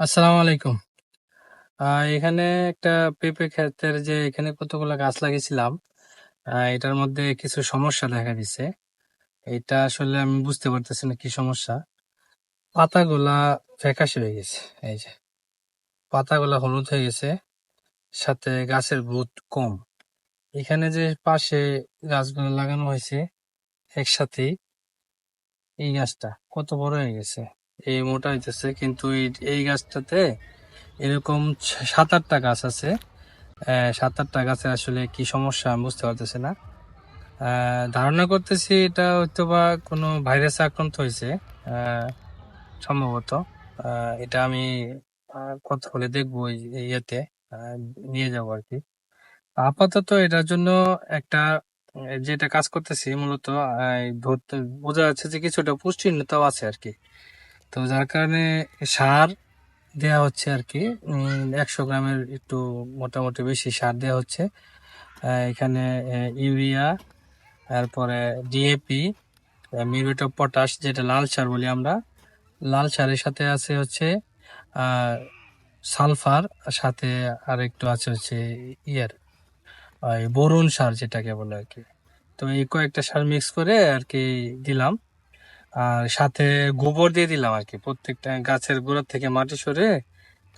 আসসালামু আলাইকুম। আহ, এখানে একটা পেঁপে ক্ষেতের যে এখানে কতগুলো গাছ লাগিয়েছিলাম আহ, এটার মধ্যে কিছু সমস্যা দেখা দিছে। এটা আসলে আমি বুঝতে পারতেছি না কি সমস্যা। পাতাগুলা ফ্যাকাশে হয়ে গেছে এই যে। পাতাগুলা হলুদ হয়ে গেছে সাথে গাছের গ্রোথ কম। এখানে যে পাশে গাছগুলো লাগানো হয়েছে একসাথেই এই গাছটা কত বড় হয়ে গেছে। এই মোটা হইতেছে, কিন্তু এই গাছটাতে এরকম সাত আটটা গাছ আছে। সাত আটটা গাছে আসলে কি সমস্যা আমি বুঝতে পারতেছি না। ধারণা করতেছি এটা হয়তো বা কোনো ভাইরাসে আক্রান্ত হয়েছে সম্ভবত। এটা আমি কথা বলে দেখব ইয়েতে নিয়ে যাব আর কি। আপাতত এটার জন্য একটা, যেটা কাজ করতেছি মূলত বোঝা যাচ্ছে যে কিছুটা পুষ্টিহীনতাও আছে আর কি। তো যার কারণে সার দেয়া হচ্ছে আর কি। একশো গ্রামের একটু মোটামুটি বেশি সার দেওয়া হচ্ছে। এখানে ইউরিয়া, তারপরে ডিএপি মিউরেট অফ পটাশ, যেটা লাল সার বলি আমরা। লাল সারের সাথে আছে হচ্ছে সালফার, সাথে আর একটু আছে হচ্ছে ইয়ার বোরন সার যেটাকে বলে আর কি। তো এই কয়েকটা সার মিক্স করে আর কি দিলাম। আর সাথে গোবর দিয়ে দিলাম আর কি। প্রত্যেকটা গাছের গোড়া থেকে মাটি সরে,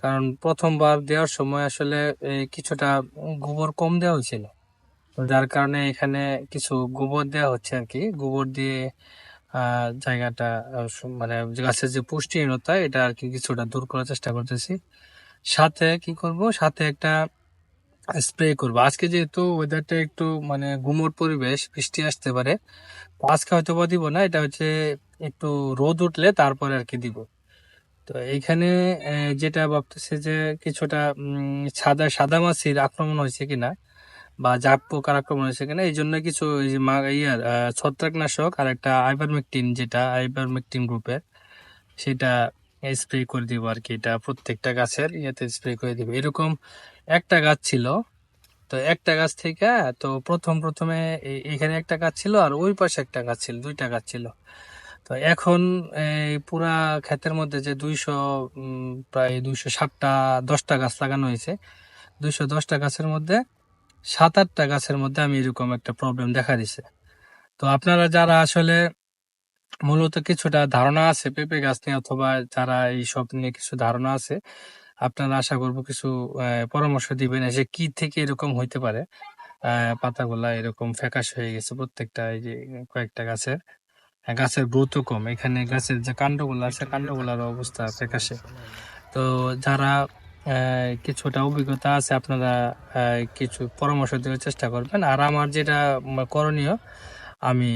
কারণ প্রথমবার দেওয়ার সময় আসলে কিছুটা গোবর কম দেওয়া হয়েছিল। যার কারণে এখানে কিছু গোবর দেওয়া হচ্ছে আর কি। গোবর দিয়ে জায়গাটা মানে গাছের যে পুষ্টিহীনতা, এটা আর কি কিছুটা দূর করার চেষ্টা করতেছি। সাথে কি করব? সাথে একটা স্প্রে করব। আজকে যেহেতু ওয়েদারটা একটু মানে গুমোট পরিবেশ, বৃষ্টি আসতে পারে আজকে হয়তো বা দিব না, এটা হচ্ছে একটু রোদ উঠলে তারপরে আর কি দিব। তো এইখানে যেটা ভাবতেছে যে কিছুটা সাদা সাদা মাছির আক্রমণ হয়েছে কিনা, বা জাপ পোকার আক্রমণ হয়েছে কিনা, এই জন্য কিছু ইয়ার ছত্রাকনাশক আর একটা আইভারমেকটিন যেটা আইভারমেকটিন গ্রুপের সেটা স্প্রে করে দিব আর কি এটা প্রত্যেকটা গাছের ইয়েতে স্প্রে করে দিব। এরকম একটা গাছ ছিল। তো একটা গাছ থেকে, তো প্রথম প্রথমে এখানে একটা গাছ ছিল আর ওই পাশে একটা গাছ ছিল, দুইটা গাছ ছিল। তো এখন এই পুরা ক্ষেতের মধ্যে যে দুইশো প্রায় দুইশো ষাটটা দশটা গাছ লাগানো হয়েছে। দুইশো দশটা গাছের মধ্যে সাত আটটা গাছের মধ্যে আমি এরকম একটা প্রবলেম দেখা দিছে। তো আপনারা যারা আসলে মূলত কিছুটা ধারণা আছে পেঁপে গাছ নিয়ে অথবা যারা এই সব নিয়ে কিছু ধারণা আছে আপনারা আশা করব কিছু পরামর্শ দিবেন যে কি থেকে এরকম হইতে পারে। পাতাগুলা এরকম ফ্যাকাশ হয়ে গেছে প্রত্যেকটা, এই যে কয়েকটা গাছের। গাছের গ্রোথ কম। এখানে গাছের যে কাণ্ডগুলো আছে কাণ্ডগুলার অবস্থা ফ্যাকাশে। তো যারা কিছুটা অভিজ্ঞতা আছে, আপনারা কিছু পরামর্শ দেওয়ার চেষ্টা করবেন। আর আমার যেটা করণীয়, আমি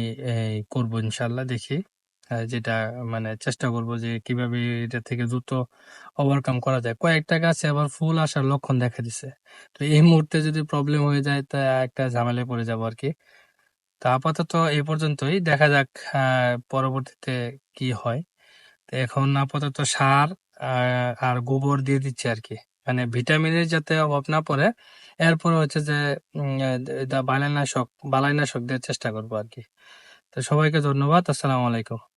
করব ইনশাল্লাহ দেখি। যেটা মানে চেষ্টা করব যে কীভাবে এটা থেকে দ্রুত ওভারকাম করা যায়। কয়েকটা গাছে আবার ফুল আসার লক্ষণ দেখা দিছে। তো এই মুহূর্তে যদি প্রবলেম হয়ে যায় তা একটা ঝামেলায় পড়ে যাব আর কি তা আপাতত এই পর্যন্তই। দেখা যাক পরবর্তীতে কি হয়। তো এখন আপাতত সার আর গোবর দিয়ে দিচ্ছি আর কি মানে ভিটামিনের যাতে অভাব না পড়ে এরপর হচ্ছে যে উম, আহ, বালাইনাশক বালাইনাশক দেওয়ার চেষ্টা করব আর কি তো সবাইকে ধন্যবাদ। আসসালামু আলাইকুম।